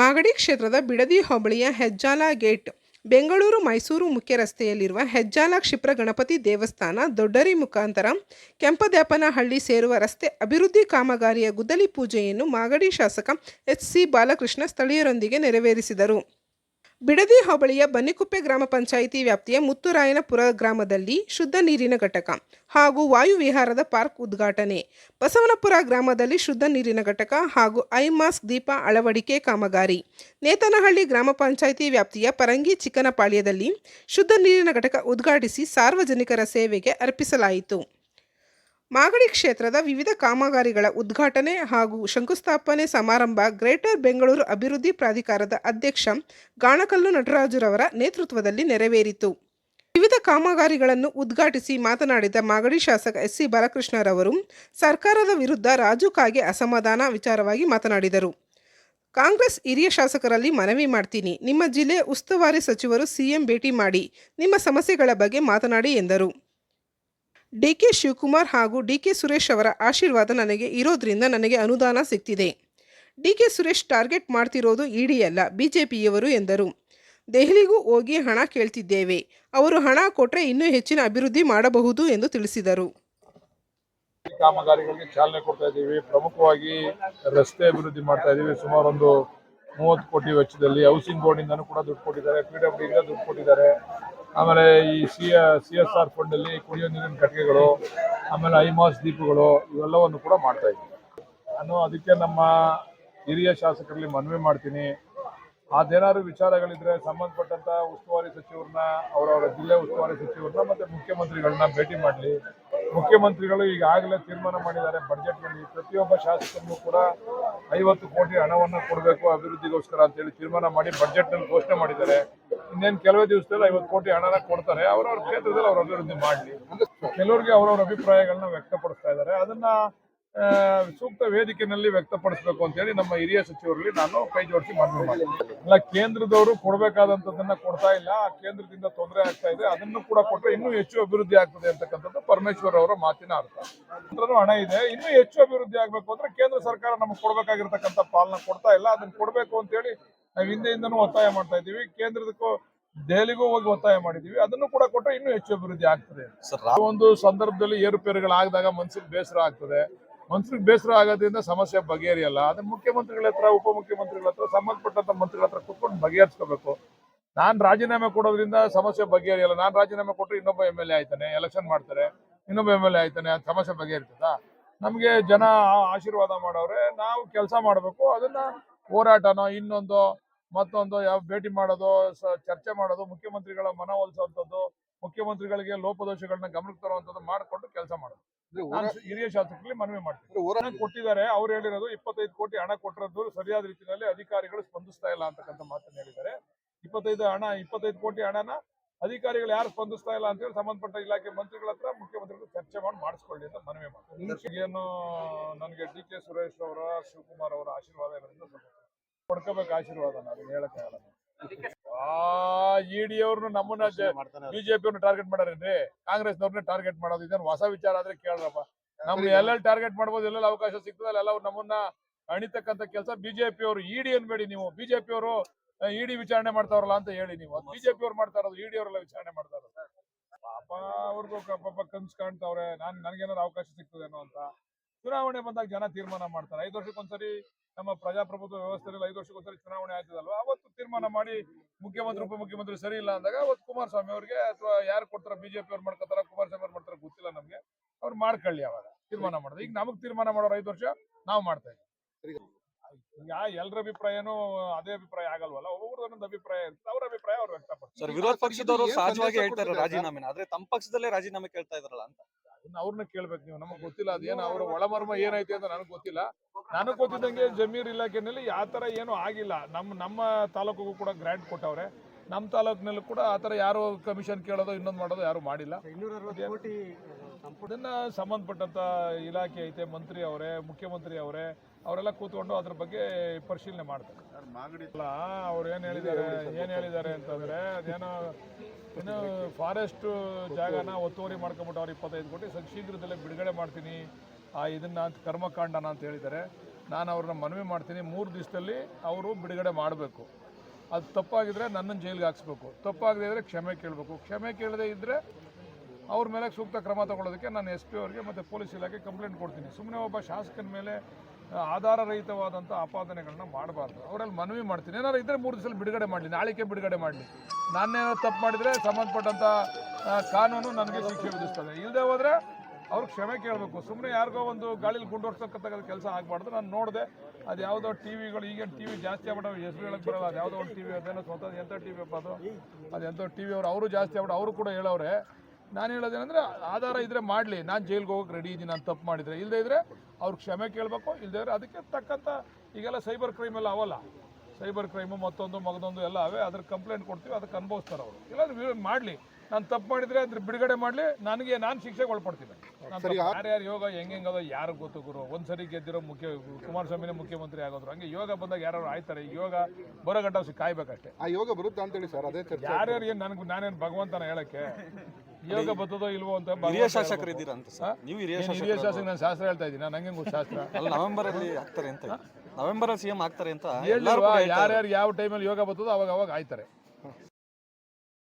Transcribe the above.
ಮಾಗಡಿ ಕ್ಷೇತ್ರದ ಬಿಡದಿ ಹೋಬಳಿಯ ಹೆಜ್ಜಾಲ ಗೇಟ್, ಬೆಂಗಳೂರು ಮೈಸೂರು ಮುಖ್ಯ ರಸ್ತೆಯಲ್ಲಿರುವ ಹೆಜ್ಜಾಲ ಕ್ಷಿಪ್ರ ಗಣಪತಿ ದೇವಸ್ಥಾನ ದೊಡ್ಡರಿ ಮುಖಾಂತರ ಕೆಂಪದ್ಯಾಪನಹಳ್ಳಿ ಸೇರುವ ರಸ್ತೆ ಅಭಿವೃದ್ಧಿ ಕಾಮಗಾರಿಯ ಗುದ್ದಲಿ ಪೂಜೆಯನ್ನು ಮಾಗಡಿ ಶಾಸಕ ಎಚ್ ಸಿ ಬಾಲಕೃಷ್ಣ ಸ್ಥಳೀಯರೊಂದಿಗೆ ನೆರವೇರಿಸಿದರು. ಬಿಡದಿ ಹೋಬಳಿಯ ಬನ್ನಿಕುಪ್ಪೆ ಗ್ರಾಮ ಪಂಚಾಯಿತಿ ವ್ಯಾಪ್ತಿಯ ಮುತ್ತುರಾಯನಪುರ ಗ್ರಾಮದಲ್ಲಿ ಶುದ್ಧ ನೀರಿನ ಘಟಕ ಹಾಗೂ ವಾಯುವಿಹಾರದ ಪಾರ್ಕ್ ಉದ್ಘಾಟನೆ. ಬಸವನಪುರ ಗ್ರಾಮದಲ್ಲಿ ಶುದ್ಧ ನೀರಿನ ಘಟಕ ಹಾಗೂ ಐಮಾಸ್ಕ್ ದೀಪ ಅಳವಡಿಕೆ ಕಾಮಗಾರಿ. ನೇತನಹಳ್ಳಿ ಗ್ರಾಮ ಪಂಚಾಯಿತಿ ವ್ಯಾಪ್ತಿಯ ಪರಂಗಿ ಚಿಕ್ಕನಪಾಳ್ಯದಲ್ಲಿ ಶುದ್ಧ ನೀರಿನ ಘಟಕ ಉದ್ಘಾಟಿಸಿ ಸಾರ್ವಜನಿಕರ ಸೇವೆಗೆ ಅರ್ಪಿಸಲಾಯಿತು. ಮಾಗಡಿ ಕ್ಷೇತ್ರದ ವಿವಿಧ ಕಾಮಗಾರಿಗಳ ಉದ್ಘಾಟನೆ ಹಾಗೂ ಶಂಕುಸ್ಥಾಪನೆ ಸಮಾರಂಭ ಗ್ರೇಟರ್ ಬೆಂಗಳೂರು ಅಭಿವೃದ್ಧಿ ಪ್ರಾಧಿಕಾರದ ಅಧ್ಯಕ್ಷ ಗಾಣಕಲ್ಲು ನಟರಾಜುರವರ ನೇತೃತ್ವದಲ್ಲಿ ನೆರವೇರಿತು. ವಿವಿಧ ಕಾಮಗಾರಿಗಳನ್ನು ಉದ್ಘಾಟಿಸಿ ಮಾತನಾಡಿದ ಮಾಗಡಿ ಶಾಸಕ ಎಸ್ ಸಿ ಬಾಲಕೃಷ್ಣರವರು, ಸರ್ಕಾರದ ವಿರುದ್ಧ ರಾಜು ಕಾಗೆ ಅಸಮಾಧಾನ ವಿಚಾರವಾಗಿ ಮಾತನಾಡಿದರು. ಕಾಂಗ್ರೆಸ್ ಹಿರಿಯ ಶಾಸಕರಲ್ಲಿ ಮನವಿ ಮಾಡ್ತೀನಿ. ನಿಮ್ಮ ಜಿಲ್ಲೆ ಉಸ್ತುವಾರಿ ಸಚಿವರು ಸಿಎಂ ಭೇಟಿ ಮಾಡಿ, ನಿಮ್ಮ ಸಮಸ್ಯೆಗಳ ಬಗ್ಗೆ ಮಾತನಾಡಿ ಎಂದರು. ಡಿಕೆ ಶಿವಕುಮಾರ್ ಹಾಗೂ ಡಿಕೆ ಸುರೇಶ್ ಅವರ ಆಶೀರ್ವಾದ ನನಗೆ ಇರೋದ್ರಿಂದ ನನಗೆ ಅನುದಾನ ಸಿಗ್ತಿದೆ ಡಿಕೆ ಸುರೇಶ್ ಟಾರ್ಗೆಟ್ ಮಾಡ್ತಿರೋದು ಇಡಿಯಲ್ಲ ಪಿಯವರು ಎಂದರು. ದೆಹಲಿಗೂ ಹೋಗಿ ಹಣ ಕೇಳ್ತಿದ್ದೇವೆ. ಅವರು ಹಣ ಕೊಟ್ಟರೆ ಇನ್ನೂ ಹೆಚ್ಚಿನ ಅಭಿವೃದ್ಧಿ ಮಾಡಬಹುದು ಎಂದು ತಿಳಿಸಿದರು. ಕಾಮಗಾರಿಗಳಿಗೆ ಚಾಲನೆ ಕೊಡ್ತಾ ಇದ್ದೀವಿ. ಪ್ರಮುಖವಾಗಿ ರಸ್ತೆ ಅಭಿವೃದ್ಧಿ ಮಾಡ್ತಾ ಇದ್ದೀವಿ. ಸುಮಾರು ಒಂದು ಮೂವತ್ತು ಕೋಟಿ ವೆಚ್ಚದಲ್ಲಿ ಹೌಸಿಂಗ್ ಬೋರ್ಡ್ ಇಂದನೂ ಕೂಡ ದುಡ್ಡು ಕೊಟ್ಟಿದ್ದಾರೆ. ಪಿ ಡಬ್ಲ್ಯೂ ಇಂದ ದುಡ್ಡು ಕೊಟ್ಟಿದ್ದಾರೆ. ಆಮೇಲೆ ಈ C C S R fund ಅಲ್ಲಿ ಕುಡಿಯೋ ನೀರಿನ ಕಟ್ಟಿಗೆಗಳು, ಆಮೇಲೆ ಐಮಾಸ್ ದೀಪಗಳು, ಇವೆಲ್ಲವನ್ನು ಕೂಡ ಮಾಡ್ತಾ ಇದ್ದೀವಿ ನಾನು ಅದಕ್ಕೆ ನಮ್ಮ ಹಿರಿಯ ಶಾಸಕರಲ್ಲಿ ಮನವಿ ಮಾಡ್ತೀನಿ. ಅದೇನಾದ್ರು ವಿಚಾರಗಳಿದ್ರೆ ಸಂಬಂಧಪಟ್ಟಂತ ಉಸ್ತುವಾರಿ ಸಚಿವರನ್ನ, ಅವರವರ ಜಿಲ್ಲೆ ಉಸ್ತುವಾರಿ ಸಚಿವರನ್ನ ಮತ್ತೆ ಮುಖ್ಯಮಂತ್ರಿಗಳನ್ನ ಭೇಟಿ ಮಾಡಲಿ. ಮುಖ್ಯಮಂತ್ರಿಗಳು ಈಗಾಗಲೇ ತೀರ್ಮಾನ ಮಾಡಿದ್ದಾರೆ ಬಜೆಟ್ನಲ್ಲಿ. ಪ್ರತಿಯೊಬ್ಬ ಶಾಸಕರಿಗೂ ಕೂಡ ಐವತ್ತು ಕೋಟಿ ಹಣವನ್ನು ಕೊಡಬೇಕು ಅಭಿವೃದ್ಧಿಗೋಸ್ಕರ ಅಂತೇಳಿ ತೀರ್ಮಾನ ಮಾಡಿ ಬಜೆಟ್ನಲ್ಲಿ ಘೋಷಣೆ ಮಾಡಿದ್ದಾರೆ. ಇನ್ನೇನು ಕೆಲವೇ ದಿವಸದಲ್ಲಿ ಐವತ್ತು ಕೋಟಿ ಹಣನ ಕೊಡ್ತಾರೆ. ಅವರವ್ರ ಕ್ಷೇತ್ರದಲ್ಲಿ ಅವ್ರ ಅಭಿವೃದ್ಧಿ ಮಾಡಲಿ. ಕೆಲವರಿಗೆ ಅವರವ್ರ ಅಭಿಪ್ರಾಯಗಳನ್ನ ವ್ಯಕ್ತಪಡಿಸ್ತಾ ಇದ್ದಾರೆ. ಅದನ್ನ ಸೂಕ್ತ ವೇದಿಕೆಯಲ್ಲಿ ವ್ಯಕ್ತಪಡಿಸಬೇಕು ಅಂತೇಳಿ ನಮ್ಮ ಹಿರಿಯ ಸಚಿವರಲ್ಲಿ ನಾನು ಕೈ ಜೋಡಿಸಿ ಮಾಡ್ತೀನಿ. ಅಲ್ಲ, ಕೇಂದ್ರದವರು ಕೊಡಬೇಕಾದಂಥದ್ದನ್ನ ಕೊಡ್ತಾ ಇಲ್ಲ. ಆ ಕೇಂದ್ರದಿಂದ ತೊಂದರೆ ಆಗ್ತಾ ಇದೆ. ಅದನ್ನು ಕೂಡ ಕೊಟ್ಟರೆ ಇನ್ನೂ ಹೆಚ್ಚು ಅಭಿವೃದ್ಧಿ ಆಗ್ತದೆ ಅಂತಕ್ಕಂಥದ್ದು ಪರಮೇಶ್ವರ್ ಅವರ ಮಾತಿನ ಅರ್ಥ. ಕೇಂದ್ರನೂ ಹಣ ಇದೆ. ಇನ್ನೂ ಹೆಚ್ಚು ಅಭಿವೃದ್ಧಿ ಆಗಬೇಕು ಅಂದ್ರೆ ಕೇಂದ್ರ ಸರ್ಕಾರ ನಮಗೆ ಕೊಡಬೇಕಾಗಿರ್ತಕ್ಕಂಥ ಪಾಲನ ಕೊಡ್ತಾ ಇಲ್ಲ. ಅದನ್ನ ಕೊಡಬೇಕು ಅಂತೇಳಿ ನಾವು ಹಿಂದೆಯಿಂದನೂ ಒತ್ತಾಯ ಮಾಡ್ತಾ ಇದ್ದೀವಿ. ಕೇಂದ್ರದಕ್ಕೂ ದೆಹಲಿಗೂ ಹೋಗಿ ಒತ್ತಾಯ ಮಾಡಿದೀವಿ. ಅದನ್ನು ಕೂಡ ಕೊಟ್ಟರೆ ಇನ್ನೂ ಹೆಚ್ಚು ಅಭಿವೃದ್ಧಿ ಆಗ್ತದೆ. ಒಂದು ಸಂದರ್ಭದಲ್ಲಿ ಏರುಪೇರುಗಳಾಗದಾಗ ಮನ್ಸಿಗೆ ಬೇಸರ ಆಗ್ತದೆ. ಮನ್ಸಿಗೆ ಬೇಸರ ಆಗೋದ್ರಿಂದ ಸಮಸ್ಯೆ ಬಗೆಹರಿಯಲ್ಲ. ಅದನ್ನ ಮುಖ್ಯಮಂತ್ರಿಗಳ ಹತ್ರ ಉಪಮುಖ್ಯಮಂತ್ರಿಗಳ ಹತ್ರ ಸಂಬಂಧಪಟ್ಟಂತ ಮಂತ್ರಿಗಳ ಹತ್ರ ಕುತ್ಕೊಂಡು ಬಗೆಹರಿಸ್ಕೋಬೇಕು. ನಾನ್ ರಾಜೀನಾಮೆ ಕೊಡೋದ್ರಿಂದ ಸಮಸ್ಯೆ ಬಗೆಹರಿಯಲ್ಲ. ನಾನ್ ರಾಜೀನಾಮೆ ಕೊಟ್ಟರೆ ಇನ್ನೊಬ್ಬ ಎಂ ಎಲ್ ಎ ಆಯ್ತಾನೆ ಎಲೆಕ್ಷನ್ ಮಾಡ್ತಾರೆ. ಇನ್ನೊಬ್ಬ ಎಂ ಎಲ್ ಎ ಆಯ್ತಾನೆ ಅದ್ ಸಮಸ್ಯೆ ಬಗೆಹರಿತದ? ನಮಗೆ ಜನ ಆಶೀರ್ವಾದ ಮಾಡೋರೆ. ನಾವು ಕೆಲಸ ಮಾಡಬೇಕು. ಅದನ್ನ ಹೋರಾಟನೋ ಇನ್ನೊಂದು ಮತ್ತೊಂದು ಯಾವ ಭೇಟಿ ಮಾಡೋದು ಚರ್ಚೆ ಮಾಡೋದು ಮುಖ್ಯಮಂತ್ರಿಗಳ ಮನವೊಲಿಸುವಂಥದ್ದು ಮುಖ್ಯಮಂತ್ರಿಗಳಿಗೆ ಲೋಪದೋಷಗಳನ್ನ ಗಮನಕ್ಕೆ ತರುವಂತದ್ದು ಮಾಡಿಕೊಂಡು ಕೆಲಸ ಮಾಡೋದು. ಹಿರಿಯ ಶಾಸಕರಲ್ಲಿ ಮನವಿ ಮಾಡ್ತೀವಿ ಕೊಟ್ಟಿದ್ದಾರೆ ಅವ್ರು ಹೇಳಿರೋದು ಇಪ್ಪತ್ತೈದು ಕೋಟಿ ಹಣ ಕೊಟ್ಟಿರೋದು ಸರಿಯಾದ ರೀತಿಯಲ್ಲಿ ಅಧಿಕಾರಿಗಳು ಸ್ಪಂದಿಸ್ತಾ ಇಲ್ಲ ಅಂತಕ್ಕಂಥ ಮಾತನ್ನ ಹೇಳಿದ್ದಾರೆ. ಇಪ್ಪತ್ತೈದು ಹಣ ಇಪ್ಪತ್ತೈದು ಕೋಟಿ ಹಣನ ಅಧಿಕಾರಿಗಳು ಯಾರು ಸ್ಪಂದಿಸ್ತಾ ಇಲ್ಲ ಅಂತ ಹೇಳಿ ಸಂಬಂಧಪಟ್ಟ ಇಲಾಖೆ ಮಂತ್ರಿಗಳ ಹತ್ರ ಮುಖ್ಯಮಂತ್ರಿಗಳು ಚರ್ಚೆ ಮಾಡಿ ಮಾಡಿಸ್ಕೊಳ್ಳಿ ಅಂತ ಮನವಿ ಮಾಡ್ತೀವಿ ಏನು ನನಗೆ ಡಿ ಕೆ ಸುರೇಶ್ ಅವರ ಶಿವಕುಮಾರ್ ಅವರ ಆಶೀರ್ವಾದ ಇರೋದ್ರಿಂದ ಪಡ್ಕೋಬೇಕು ಆಶೀರ್ವಾದ ಹೇಳಕ್ಕಾಗಲ್ಲ ಆ ಇಡಿ ಅವ್ರನ್ನು ನಮ್ಮನ್ನ ಬಿಜೆಪಿ ಅವ್ರನ್ನ ಟಾರ್ಗೆಟ್ ಮಾಡಾರೇನ್ರಿ? ಕಾಂಗ್ರೆಸ್ನವ್ರನ್ನ ಟಾರ್ಗೆಟ್ ಮಾಡೋದು. ಇದನ್ನ ಹೊಸ ವಿಚಾರ ಆದ್ರೆ ಕೇಳ್ರಪ್ಪ. ನಮ್ಗೆ ಎಲ್ಲೆಲ್ಲಿ ಟಾರ್ಗೆಟ್ ಮಾಡ್ಬೋದು ಎಲ್ಲೆಲ್ಲ ಅವಕಾಶ ಸಿಗ್ತದೆ ಅಲ್ಲೆಲ್ಲ ಅವ್ರು ನಮ್ಮನ್ನ ಅಣಿತಕ್ಕಂತ ಕೆಲಸ ಬಿಜೆಪಿ ಅವರು ಇಡಿ ಅನ್ಬೇಡಿ ನೀವು. ಬಿಜೆಪಿ ಅವರು ಇಡಿ ವಿಚಾರಣೆ ಮಾಡ್ತಾವ್ರಲ್ಲ ಅಂತ ಹೇಳಿ ನೀವು. ಬಿಜೆಪಿ ಅವ್ರು ಮಾಡ್ತಾ ಇರೋದು ಇಡಿ ಅವರೆಲ್ಲ ವಿಚಾರಣೆ ಮಾಡ್ತಾ ಇರೋದು. ಪಾಪ ಅವ್ರಿಗೂ ಪಾಪ ಕನ್ಸ್ ಕಾಣ್ತಾವ್ರೆ. ನಾನ್ ನನಗೇನಾದ್ರು ಅವಕಾಶ ಸಿಗ್ತದೇನೋ ಅಂತ. ಚುನಾವಣೆ ಬಂದಾಗ ಜನ ತೀರ್ಮಾನ ಮಾಡ್ತಾರೆ. ಐದು ವರ್ಷಕ್ಕೊಂದ್ಸರಿ ನಮ್ಮ ಪ್ರಜಾಪ್ರಭುತ್ವ ವ್ಯವಸ್ಥೆಯಲ್ಲಿ ಐದು ವರ್ಷಕ್ಕೊಂದ್ಸರಿ ಚುನಾವಣೆ ಆಯ್ತದಲ್ವ? ಅವತ್ತು ತೀರ್ಮಾನ ಮಾಡಿ ಮುಖ್ಯಮಂತ್ರಿ ಉಪಮುಖ್ಯಮಂತ್ರಿ ಸರಿ ಇಲ್ಲ ಅಂದಾಗ ಅವತ್ತು ಕುಮಾರಸ್ವಾಮಿ ಅವ್ರಿಗೆ ಅಥವಾ ಯಾರು ಕೊಡ್ತಾರ ಬಿಜೆಪಿ ಅವ್ರು ಮಾಡ್ಕೊತಾರ ಕುಮಾರಸ್ವಾಮಿ ಅವ್ರು ಮಾಡ್ತಾರ ಗೊತ್ತಿಲ್ಲ ನಮ್ಗೆ. ಅವ್ರು ಮಾಡ್ಕೊಳ್ಳಿ ಅವಾಗ ತೀರ್ಮಾನ ಮಾಡೋದು. ಈಗ ನಮಗ್ ತೀರ್ಮಾನ ಮಾಡೋರು ಐದು ವರ್ಷ ನಾವು ಮಾಡ್ತಾ ಇದ್ದೀವಿ. ಈಗ ಎಲ್ಲರ ಅಭಿಪ್ರಾಯನೂ ಅದೇ ಅಭಿಪ್ರಾಯ ಆಗಲ್ವಲ್ಲ? ಒಬ್ಬೊಬ್ರು ಒಂದೊಂದು ಅಭಿಪ್ರಾಯ ಇರ್ತದೆ. ಅವ್ರ ಅಭಿಪ್ರಾಯ ಅವ್ರು ವ್ಯಕ್ತಪಡಿಸ್ತಾರೆ. ಸರ್ ವಿರೋಧ ಪಕ್ಷದವರು ಸಹಜವಾಗಿ ಹೇಳ್ತಾರೆ ರಾಜೀನಾಮೆ ರಾಜೀನಾಮೆನ. ಆದ್ರೆ ತಮ್ಮ ಪಕ್ಷದಲ್ಲೇ ರಾಜೀನಾಮೆ ಕೇಳ್ತಾ ಇದ್ರಲ್ಲ ಅಂತ. ಅದನ್ನ ಅವ್ರನ್ನ ಕೇಳ್ಬೇಕು ನೀವು. ನಮಗ್ ಗೊತ್ತಿಲ್ಲ ಅದೇನು ಅವ್ರ ಒಳಮರ್ಮ ಏನೈತೆ ಅಂತ ನನಗೆ ಗೊತ್ತಿಲ್ಲ. ನನಗ್ ಗೊತ್ತಿದ್ದಂಗೆ ಜಮೀರ್ ಇಲಾಖೆನಲ್ಲಿ ಆ ತರ ಏನು ಆಗಿಲ್ಲ. ನಮ್ಮ ನಮ್ಮ ತಾಲೂಕಿಗೂ ಕೂಡ ಗ್ರಾಂಟ್ ಕೊಟ್ಟವ್ರೆ. ನಮ್ಮ ತಾಲೂಕಿನಲ್ಲೂ ಕೂಡ ಆತರ ತರ ಯಾರು ಕಮಿಷನ್ ಕೇಳೋದು ಇನ್ನೊಂದು ಮಾಡೋದು ಯಾರು ಮಾಡಿಲ್ಲ. ಇದನ್ನ ಸಂಬಂಧಪಟ್ಟಂತ ಇಲಾಖೆ ಐತೆ ಮಂತ್ರಿ ಅವರೇ ಮುಖ್ಯಮಂತ್ರಿ ಅವರೇ ಅವರೆಲ್ಲ ಕೂತ್ಕೊಂಡು ಅದ್ರ ಬಗ್ಗೆ ಪರಿಶೀಲನೆ ಮಾಡ್ತಾರೆ. ಅಲ್ಲ ಅವ್ರು ಏನು ಹೇಳಿದ್ದಾರೆ ಏನು ಹೇಳಿದ್ದಾರೆ ಅಂತಂದ್ರೆ ಅದೇನೋ ಇನ್ನು ಫಾರೆಸ್ಟ್ ಜಾಗನ ಒತ್ತುವರಿ ಮಾಡ್ಕೊಂಬಿಟ್ಟು ಅವ್ರು ಇಪ್ಪತ್ತೈದು ಕೋಟಿ ಸ್ವಲ್ಪ ಶೀಘ್ರದಲ್ಲೇ ಬಿಡುಗಡೆ ಮಾಡ್ತೀನಿ. ಆ ಇದನ್ನ ಅಂತ ಕರ್ಮಕಾಂಡನ ಅಂತ ಹೇಳಿದ್ದಾರೆ. ನಾನು ಅವ್ರನ್ನ ಮನವಿ ಮಾಡ್ತೀನಿ. ಮೂರು ದಿವಸದಲ್ಲಿ ಅವರು ಬಿಡುಗಡೆ ಮಾಡಬೇಕು. ಅದು ತಪ್ಪಾಗಿದ್ರೆ ನನ್ನನ್ನು ಜೈಲಿಗೆ ಹಾಕ್ಸ್ಬೇಕು. ತಪ್ಪಾಗದೇ ಇದ್ದರೆ ಕ್ಷಮೆ ಕೇಳಬೇಕು. ಕ್ಷಮೆ ಕೇಳದೇ ಇದ್ದರೆ ಅವ್ರ ಮೇಲೆ ಸೂಕ್ತ ಕ್ರಮ ತಗೊಳ್ಳೋದಕ್ಕೆ ನಾನು ಎಸ್ ಪಿ ಅವರಿಗೆ ಮತ್ತು ಪೊಲೀಸ್ ಇಲಾಖೆ ಕಂಪ್ಲೇಂಟ್ ಕೊಡ್ತೀನಿ. ಸುಮ್ಮನೆ ಒಬ್ಬ ಶಾಸಕನ ಮೇಲೆ ಆಧಾರರಹಿತವಾದಂಥ ಆಪಾದನೆಗಳನ್ನ ಮಾಡಬಾರ್ದು. ಅವರಲ್ಲಿ ಮನವಿ ಮಾಡ್ತೀನಿ. ಏನಾದ್ರು ಇದ್ರೆ ಮೂರು ದಿವಸದಲ್ಲಿ ಬಿಡುಗಡೆ ಮಾಡಲಿ. ನಾಳೆಗೆ ಬಿಡುಗಡೆ ಮಾಡಲಿ. ನಾನೇನಾದ್ರು ತಪ್ಪು ಮಾಡಿದರೆ ಸಂಬಂಧಪಟ್ಟಂಥ ಕಾನೂನು ನನಗೆ ಶಿಕ್ಷೆ ವಿಧಿಸ್ತದೆ. ಇಲ್ಲದೆ ಹೋದರೆ ಅವ್ರು ಕ್ಷಮೆ ಕೇಳಬೇಕು. ಸುಮ್ಮನೆ ಯಾರಿಗೋ ಒಂದು ಗಾಳಿಲಿ ಗುಂಡೋಡ್ಸಕ್ಕಂಥ ಕೆಲಸ ಆಗಬಾರ್ದು. ನಾನು ನೋಡಿದೆ, ಅದು ಯಾವುದೋ ಟಿ ವಿಗಳು ಈಗೇನು ಟಿ ವಿ ಜಾಸ್ತಿ ಆಗ್ಬಿಟ್ಟು ಹೆಸರು ಹೇಳಕ್ಕೆ ಬರೋಲ್ಲ. ಅದು ಯಾವುದೋ ಒಂದು ಟಿ ವಿ ಅದೇನೋ ಸ್ವತಃ ಎಂಥ ಟಿ ವಿ ಅದು. ಅದು ಎಂಥ ಟಿ ವಿ ಅವರು ಅವರು ಜಾಸ್ತಿ ಆಗ್ಬಿಟ್ಟು ಅವರು ಕೂಡ ಹೇಳೋರೆ ನಾನು ಹೇಳೋದೇನಂದ್ರೆ ಆಧಾರ ಇದ್ರೆ ಮಾಡಲಿ. ನಾನು ಜೈಲಿಗೆ ಹೋಗೋಕೆ ರೆಡಿ ಇದ್ದೀನಿ ನಾನು ತಪ್ಪು ಮಾಡಿದರೆ. ಇಲ್ಲದೇ ಇದ್ದರೆ ಅವ್ರು ಕ್ಷಮೆ ಕೇಳಬೇಕು ಇಲ್ಲದೇ ಇದ್ರೆ ಅದಕ್ಕೆ ತಕ್ಕಂಥ ಈಗೆಲ್ಲ ಸೈಬರ್ ಕ್ರೈಮ್ ಎಲ್ಲ ಅವಲ್ಲ. ಸೈಬರ್ ಕ್ರೈಮು ಮತ್ತೊಂದು ಮಗದೊಂದು ಎಲ್ಲ ಅವೇ. ಅದ್ರ ಕಂಪ್ಲೇಂಟ್ ಕೊಡ್ತೀವಿ ಅದಕ್ಕೆ ಅನುಭವಿಸ್ತಾರೆ ಅವರು. ಇಲ್ಲಾಂದ್ರೆ ಮಾಡಲಿ. ನಾನು ತಪ್ಪು ಮಾಡಿದರೆ ಅದ್ರ ಬಿಡುಗಡೆ ಮಾಡಲಿ. ನನಗೆ ನಾನು ಶಿಕ್ಷೆಗೆ ಒಳಪಡ್ತೀನಿ. ಯಾರ್ಯಾರು ಯೋಗ ಹೆಂಗೆಂಗದೋ ಯಾರು ಗೊತ್ತು ಗುರು? ಒಂದ್ಸರಿ ಗೆದ್ದಿರೋ ಮುಖ್ಯ ಕುಮಾರಸ್ವಾಮಿನೇ ಮುಖ್ಯಮಂತ್ರಿ ಆಗೋದ್ರು. ಹಂಗೆ ಯೋಗ ಬಂದಾಗ ಯಾರು ಆಯ್ತಾರೆ? ಈ ಯೋಗ ಬರೋ ಗಂಟ ಕಾಯ್ಬೇಕಷ್ಟೇ. ಆ ಯೋಗ ಬರುತ್ತಾ ಅಂತೇಳಿ ಸರ್ ಅದೇ ಯಾರ್ಯಾರು ಏನು ನನಗೆ ನಾನೇನು ಭಗವಂತನ ಹೇಳಕ್ಕೆ? ಯೋಗ ಬತ್ತದೋ ಇಲ್ವೋ ಅಂತ ಹಿರಿಯ. ಶಾಸಕರು ಇದ್ದೀರಾ ಅಂತ ಸರ್ ನೀವು ಹಿರಿಯ ಹಿರಿಯ ಶಾಸಕ ನಾನು ಶಾಸ್ತ್ರ ಹೇಳ್ತಾ ಇದ್ದೀನಿ? ನಾನು ಹೆಂಗೆ ಶಾಸ್ತ್ರ? ಅಲ್ಲ ನವೆಂಬರ್ ಅಲ್ಲಿ ಆಗ್ತಾರೆ ಅಂತ. ನವೆಂಬರ್ ಅಲ್ಲಿ ಸಿಎಂ ಆಗ್ತಾರೆ ಅಂತ. ಯಾರ್ಯಾರು ಯಾವ ಟೈಮಲ್ಲಿ ಯೋಗ ಬತ್ತದೋ ಅವಾಗ ಅವಾಗ ಆಯ್ತಾರೆ.